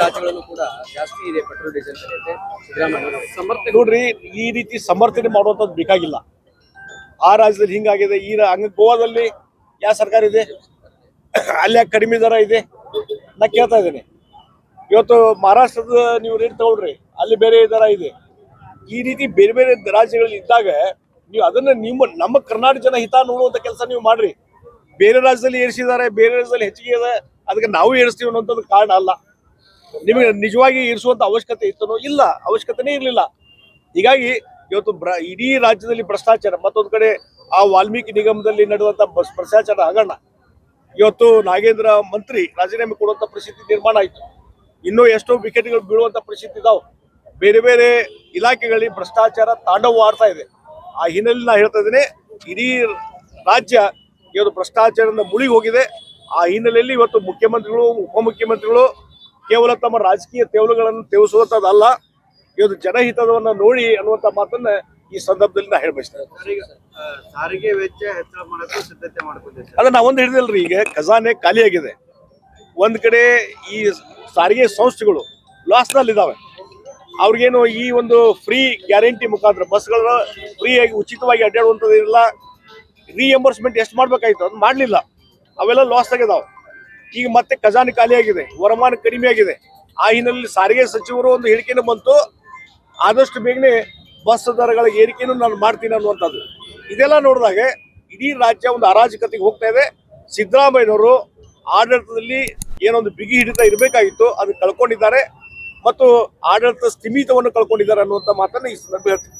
ರಾಜ್ಯಗಳಲ್ಲೂ ಕೂಡ ಜಾಸ್ತಿ ಇದೆ ಪೆಟ್ರೋಲ್, ಡೀಸೆಲ್ ಸಮರ್ಥನೆ ನೋಡ್ರಿ, ಈ ರೀತಿ ಸಮರ್ಥನೆ ಮಾಡುವಂಥದ್ದು ಬೇಕಾಗಿಲ್ಲ. ಆ ರಾಜ್ಯದಲ್ಲಿ ಹಿಂಗಾಗಿದೆ, ಈ ಹಂಗ ಗೋವಾದಲ್ಲಿ ಯಾವ ಸರ್ಕಾರ ಇದೆ? ಅಲ್ಲಿ ಕಡಿಮೆ ದರ ಇದೆ. ನಾ ಕೇಳ್ತಾ ಇದ್ದೇನೆ. ಇವತ್ತು ಮಹಾರಾಷ್ಟ್ರದ ನೀವು ರೇಟ್ ತಗೊಳ್ರಿ, ಅಲ್ಲಿ ಬೇರೆ ದರ ಇದೆ. ಈ ರೀತಿ ಬೇರೆ ಬೇರೆ ರಾಜ್ಯಗಳಲ್ಲಿ ಇದ್ದಾಗ ನೀವು ಅದನ್ನ ನಿಮ್ಮ, ನಮ್ಮ ಕರ್ನಾಟಕ ಜನ ಹಿತ ನೋಡುವಂತ ಕೆಲಸ ನೀವು ಮಾಡ್ರಿ. ಬೇರೆ ರಾಜ್ಯದಲ್ಲಿ ಏರಿಸಿದ್ದಾರೆ, ಬೇರೆ ರಾಜ್ಯದಲ್ಲಿ ಹೆಚ್ಚಿಗೆ ಇದೆ, ಅದಕ್ಕೆ ನಾವು ಏರಿಸ್ತೀವಿ ಅನ್ನೋಂಥದ್ದು ಕಾರಣ ಅಲ್ಲ. ನಿಮಗೆ ನಿಜವಾಗಿ ಇರಿಸುವಂತ ಅವಶ್ಯಕತೆ ಇತ್ತನೋ? ಇಲ್ಲ. ಅವಶ್ಯಕತೆನೇ ಇರಲಿಲ್ಲ. ಹೀಗಾಗಿ ಇವತ್ತು ಬ್ರ, ಇಡೀ ರಾಜ್ಯದಲ್ಲಿ ಭ್ರಷ್ಟಾಚಾರ, ಮತ್ತೊಂದು ಕಡೆ ಆ ವಾಲ್ಮೀಕಿ ನಿಗಮದಲ್ಲಿ ನಡೆದಂತ ಭ್ರಷ್ಟಾಚಾರ ಹಗರಣ. ಇವತ್ತು ನಾಗೇಂದ್ರ ಮಂತ್ರಿ ರಾಜೀನಾಮೆ ಕೊಡುವಂತ ಪರಿಸ್ಥಿತಿ ನಿರ್ಮಾಣ ಆಯಿತು. ಇನ್ನೂ ಎಷ್ಟೋ ವಿಕೆಟ್ಗಳು ಬೀಳುವಂತ ಪರಿಸ್ಥಿತಿ ಇದಾವೆ. ಬೇರೆ ಬೇರೆ ಇಲಾಖೆಗಳಲ್ಲಿ ಭ್ರಷ್ಟಾಚಾರ ತಾಂಡವ ಆಡ್ತಾ ಇದೆ. ಆ ಹಿನ್ನೆಲೆ ನಾ ಹೇಳ್ತಾ ಇದ್ದೀನಿ, ಇಡೀ ರಾಜ್ಯ ಇವತ್ತು ಭ್ರಷ್ಟಾಚಾರದಿಂದ ಮುಳುಗಿ ಹೋಗಿದೆ. ಆ ಹಿನ್ನೆಲೆಯಲ್ಲಿ ಇವತ್ತು ಮುಖ್ಯಮಂತ್ರಿಗಳು, ಉಪಮುಖ್ಯಮಂತ್ರಿಗಳು ಕೇವಲ ತಮ್ಮ ರಾಜಕೀಯ ತೇವಲುಗಳನ್ನು ತೇವಿಸುವಂಥದ್ದಲ್ಲ ಇದು ಜನಹಿತವನ್ನ ನೋಡಿ ಅನ್ನುವಂಥ ಮಾತನ್ನ ಈ ಸಂದರ್ಭದಲ್ಲಿ ನಾ ಹೇಳ್ಬಯಸ್ತೇನೆ. ಸಾರಿಗೆ ವೆಚ್ಚ ಹೆಚ್ಚಳ ಮಾಡಕ್ಕೂ ಸಿದ್ಧತೆ ಮಾಡ್ಕೊಂಡಿದ್ದೆ ಅದನ್ನ ನಾವೊಂದು ಹಿಡಿದಿಲ್ರಿ ಈಗ ಖಜಾನೆ ಖಾಲಿಯಾಗಿದೆ. ಒಂದ್ ಕಡೆ ಈ ಸಾರಿಗೆ ಸಂಸ್ಥೆಗಳು ಲಾಸ್ನಲ್ಲಿದ್ದಾವೆ ಅವ್ರಿಗೇನು ಈ ಒಂದು ಫ್ರೀ ಗ್ಯಾರಂಟಿ ಮುಖಾಂತರ ಬಸ್ಗಳ ಫ್ರೀಯಾಗಿ ಉಚಿತವಾಗಿ ಅಡ್ಡಾಡುವಂಥದ್ದಿಲ್ಲ. ರೀಎಂಬರ್ಸ್ಮೆಂಟ್ ಎಷ್ಟು ಮಾಡ್ಬೇಕಾಯ್ತು? ಅದು ಮಾಡಲಿಲ್ಲ. ಅವೆಲ್ಲ ಲಾಸ್ ಆಗಿದಾವೆ. ಈಗ ಮತ್ತೆ ಖಜಾನೆ ಖಾಲಿಯಾಗಿದೆ, ವರಮಾನ ಕಡಿಮೆ ಆಗಿದೆ. ಆ ಹಿನ್ನೆಲೆಯಲ್ಲಿ ಸಾರಿಗೆ ಸಚಿವರು ಒಂದು ಹೇಳಿಕೆನೂ ಬಂತು. ಆದಷ್ಟು ಬೇಗನೆ ಬಸ್ ದರಗಳ ಏರಿಕೆಯನ್ನು ನಾನು ಮಾಡ್ತೀನಿ ಅನ್ನುವಂಥದ್ದು. ಇದೆಲ್ಲ ನೋಡಿದಾಗ ಇಡೀ ರಾಜ್ಯ ಒಂದು ಅರಾಜಕತೆಗೆ ಹೋಗ್ತಾ ಇದೆ. ಸಿದ್ದರಾಮಯ್ಯನವರು ಆಡಳಿತದಲ್ಲಿ ಏನೊಂದು ಬಿಗಿ ಹಿಡಿತ ಇರಬೇಕಾಗಿತ್ತು ಅದು ಕಳ್ಕೊಂಡಿದ್ದಾರೆ. ಮತ್ತು ಆಡಳಿತ ಸ್ಥಿಮಿತವನ್ನು ಕಳ್ಕೊಂಡಿದ್ದಾರೆ ಅನ್ನುವಂಥ ಮಾತನ್ನು ಈ ಸಂದರ್ಭ ಹೇಳ್ತೀನಿ.